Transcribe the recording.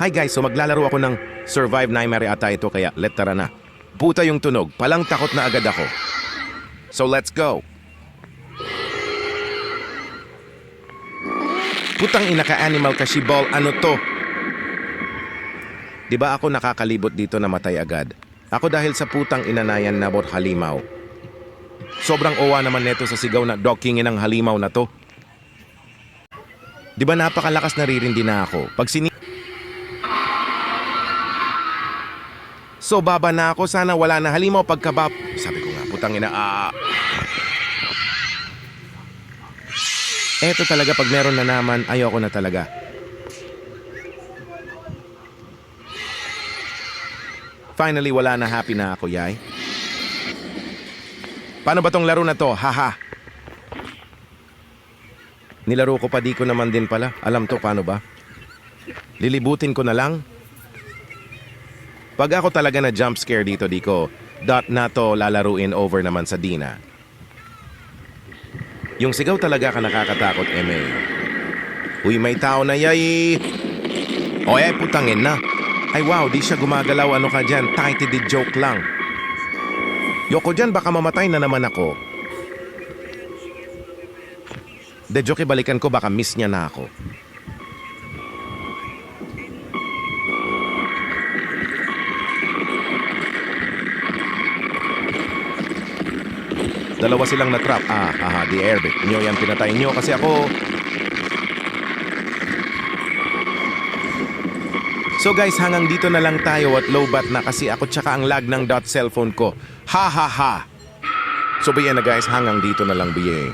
Hi guys, so maglalaro ako ng Survive Nightmare ata ito kaya let tara na. Puta yung tunog, palang takot na agad ako. So let's go. Putang ina ka animal ka shibol, ano to? Di ba ako nakakalibot dito na matay agad? Ako dahil sa putang inanayan nabot halimaw. Sobrang owa naman neto sa sigaw na dockingin ng halimaw na to. Di ba napakalakas naririndi na ako? Pag sini... So baba na ako, sana wala na halimaw pagkabab. Sabi ko nga, putang ina, ah... Eto talaga pag meron na naman, ayoko na talaga. Finally, wala na happy na ako, yay. Paano ba tong laro na to? Haha. Nilaro ko pa di ko naman din pala. Alam to paano ba? Lilibutin ko na lang. Pag ako talaga na jump scare dito, di ko dot na to lalaruin over naman sa Dina. Yung sigaw talaga ka nakakatakot, MA. Uy, may tao na yay! O eh, putangin na. Ay wow, di siya gumagalaw. Ano ka dyan? Tighty di joke lang. Yoko dyan, baka mamatay na naman ako. De joke, balikan ko, baka miss niya na ako. Dalawa silang na-trap. Ah, haha, di airbag. Inyo yan pinatay nyo kasi ako... So guys, hanggang dito na lang tayo at low bat na kasi ako tsaka ang lag ng dot cellphone ko. Ha ha ha! So bayan na guys, hanggang dito na lang biye.